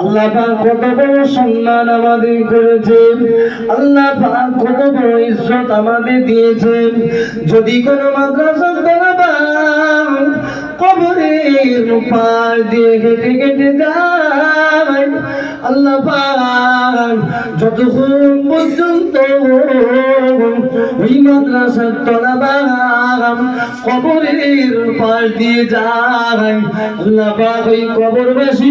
আল্লাহ পাক কত বড় সম্মান আমাদের করেছেন আল্লাহ পাক কত বড় ইজ্জত আমাদের দিয়েছেন যদি কোনো মাদ্রাসা তলাবা কবরের পার দিয়ে হেঁটে হেঁটে যায়, আল্লাহ পাক যতক্ষণ পর্যন্ত ওই মাদ্রাসার তলাবা কবরের পার দিয়ে যায়, আল্লাহ পাক ওই কবরবাসী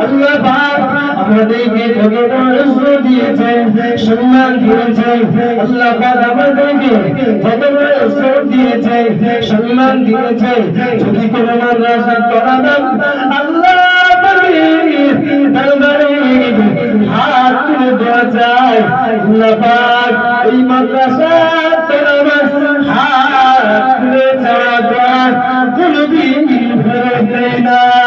আল্লাহ পাক আমাদেরকে ভগবান রসুল দিয়েছেন সম্মান দিয়েছেন আল্লাহ পাক আমাদেরকে ভগবান রসুল দিয়েছেন সম্মান দিয়েছেন যদি কোনো মানুষ করা দাম আল্লাহ দরবারে হাত তুলে দেওয়া যায় আল্লাহ পাক এই মাদ্রাসা তোমার হাত তুলে ছাড়া দেয় কোনদিন ফেরত নেই না